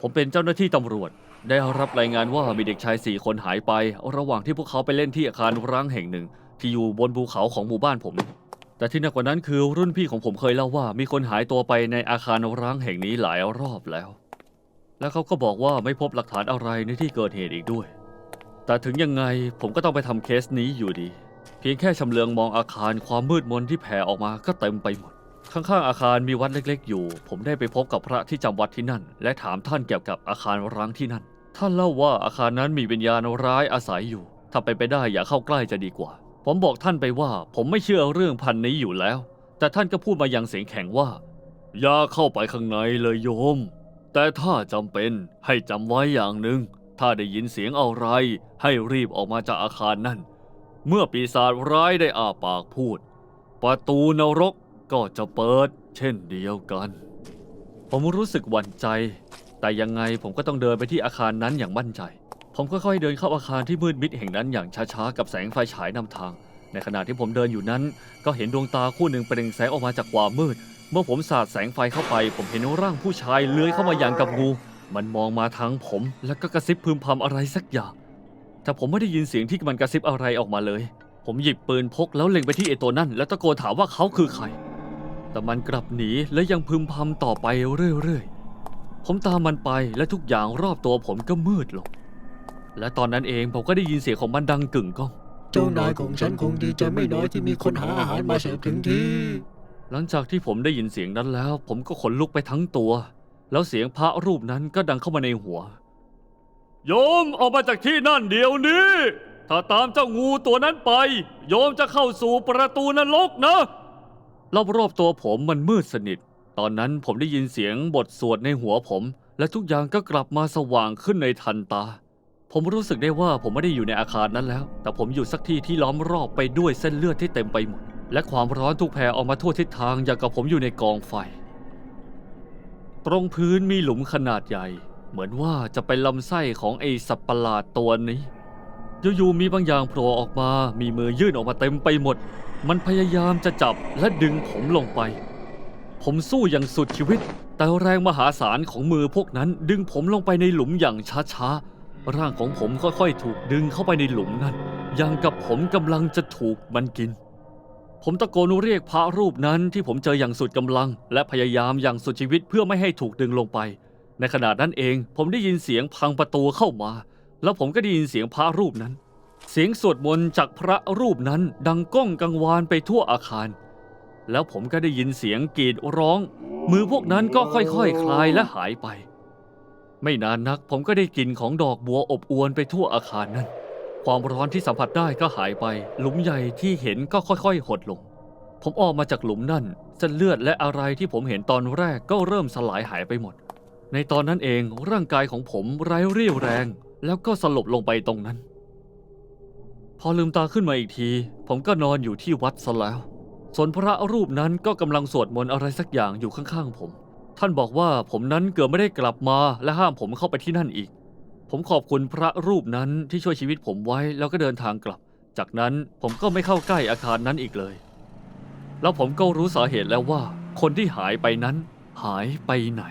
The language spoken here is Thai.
ผมเป็นเจ้าหน้าที่ตำรวจ ได้รับรายงานว่ามีเด็กชายสี่คนหายไป ระหว่างที่พวกเขาไปเล่นที่อาคารร้างแห่งหนึ่ง ที่อยู่บนภูเขาของหมู่บ้านผม แต่ที่หนักกว่านั้นคือรุ่นพี่ของผมเคยเล่าว่า มีคนหายตัวไปในอาคารร้างแห่งนี้หลายรอบแล้ว แล้วเขาก็บอกว่าไม่พบหลักฐานอะไรในที่เกิดเหตุอีกด้วย แต่ถึงยังไงผมก็ต้องไปทำเคสนี้อยู่ดี เพียงแค่ชำเลืองมองอาคารความมืดมนที่แผ่ออกมาก็เต็มไปหมด ข้างๆอาคารมีวัดเล็กๆ อยู่ ผมได้ไปพบกับพระที่จำวัดที่นั่น และถามท่านเกี่ยวกับอาคารร้างที่นั่น ท่านเล่าว่าอาคารนั้นมีวิญญาณร้ายอาศัยอยู่ ถ้าไปไปได้อย่าเข้าใกล้จะดีกว่า ผมบอกท่านไปว่า ผมไม่เชื่อเรื่องพันนี้อยู่แล้ว แต่ท่านก็พูดมาอย่างเสียงแข็งว่า อย่าเข้าไปข้างในเลยโยม แต่ถ้าจำเป็นให้จำไว้อย่างหนึ่ง ถ้าได้ยินเสียงอะไร ให้รีบออกมาจากอาคารนั่น เมื่อปีศาจร้ายได้อาปากพูด ประตูนรก ก็จะเปิดเช่นเดียวกัน ผมรู้สึกหวั่นใจ แต่ยังไงผมก็ต้องเดินไปที่อาคารนั้นอย่างมั่นใจ ผมค่อยๆเดินเข้าอาคารที่มืดมิดแห่งนั้นอย่างช้าๆกับแสงไฟฉายนำทาง ในขณะที่ผมเดินอยู่นั้น ก็เห็นดวงตาคู่หนึ่งเปล่งแสงออกมาจากความมืด เมื่อผมสาดแสงไฟเข้าไป ผมเห็นร่างผู้ชายเลื้อยเข้ามาอย่างกับงู มันมองมาทางผมแล้วก็กระซิบพึมพำอะไรสักอย่างแต่ผมไม่ได้ยินเสียงที่มันกระซิบอะไรออกมาเลย ผมหยิบปืนพกแล้วเล็งไปที่ไอตัวนั่น แล้วตะโกนถามว่าเขาคือใคร แต่มันกลับหนีและยังพึมพำต่อไปเรื่อยๆ ผมตามมันไปและทุกอย่างรอบตัวผมก็มืดลง และตอนนั้นเองผมก็ได้ยินเสียงของมันดังกึ่งก้อง เจ้านายของฉันคงดีใจไม่น้อยที่มีคนหาอาหารมาเสิร์ฟถึงที่ หลังจากที่ผมได้ยินเสียงนั้นแล้ว ผมก็ขนลุกไปทั้งตัว แล้วเสียงพระรูปนั้นก็ดังเข้ามาในหัว โยมออกมาจากที่นั่นเดี๋ยวนี้ ถ้าตามเจ้างูตัวนั้นไป โยมจะเข้าสู่ประตูนรกนะ รอบๆตัวผมมันมืดสนิท ตอนนั้นผมได้ยินเสียงบทสวดในหัวผม และทุกอย่างก็กลับมาสว่างขึ้นในทันตา ผมรู้สึกได้ว่าผมไม่ได้อยู่ในอาคารนั้นแล้ว แต่ผมอยู่สักที่ที่ล้อมรอบไปด้วยเส้นเลือดที่เต็มไปหมด และความร้อนทุกแผ่ออกมาทั่วทิศทางอย่างกับผมอยู่ในกองไฟ ตรงพื้นมีหลุมขนาดใหญ่ เหมือนว่าจะเป็นลำไส้ของไอสัตว์ประหลาดตัวนี้ อยู่ๆมีบางอย่างโผล่ออกมา มีมือยื่นออกมาเต็มไปหมด มันพยายามจะจับและดึงผมลงไป ผมสู้อย่างสุดชีวิต แต่แรงมหาศาลของมือพวกนั้น ดึงผมลงไปในหลุมอย่างช้าๆ ร่างของผมค่อยๆ ถูกดึงเข้าไปในหลุมนั้น อย่างกับผมกำลังจะถูกมันกิน ผมตะโกนเรียกพระรูปนั้นที่ผมเจออย่างสุดกำลัง และพยายามอย่างสุดชีวิตเพื่อไม่ให้ถูกดึงลงไป ในขณะนั้นเองผมได้ยินเสียงพังประตูเข้ามา แล้วผมก็ได้ยินเสียงพระรูปนั้น เสียงสวดมนต์จากพระรูปนั้นดังก้องกังวานไปทั่วอาคาร แล้วผมก็ได้ยินเสียงกรีดร้อง มือพวกนั้นก็ค่อยๆคคลายและหายไป ไม่นานนักผมก็ได้กลิ่นของดอกบัวอบอวนไปทั่วอาคารนั้น ความร้อนที่สัมผัสได้ก็หายไป หลุมใหญ่ที่เห็นก็ค่อยๆ หดลง ผมออกมาจากหลุมนั่นเส้นเลือดและอะไรที่ผมเห็นตอนแรกก็เริ่มสลายหายไปหมด ในตอนนั้นเองร่างกายของผมไร้เรี่ยวแรง แล้วก็สลบลงไปตรงนั้น พอลืมตาขึ้นมาอีกที ผมก็นอนอยู่ที่วัดซะแล้วส่วนพระรูปนั้นก็กำลังสวดมนต์อะไรสักอย่างอยู่ข้างๆผม ท่านบอกว่าผมนั้นเกือบไม่ได้กลับมาและห้ามผมเข้าไปที่นั่นอีก ผมขอบคุณพระรูปนั้นที่ช่วยชีวิตผมไว้แล้วก็เดินทางกลับ จากนั้นผมก็ไม่เข้าใกล้อาคารนั้นอีกเลย แล้วผมก็รู้สาเหตุแล้วว่า คนที่หายไปนั้นหายไปไหน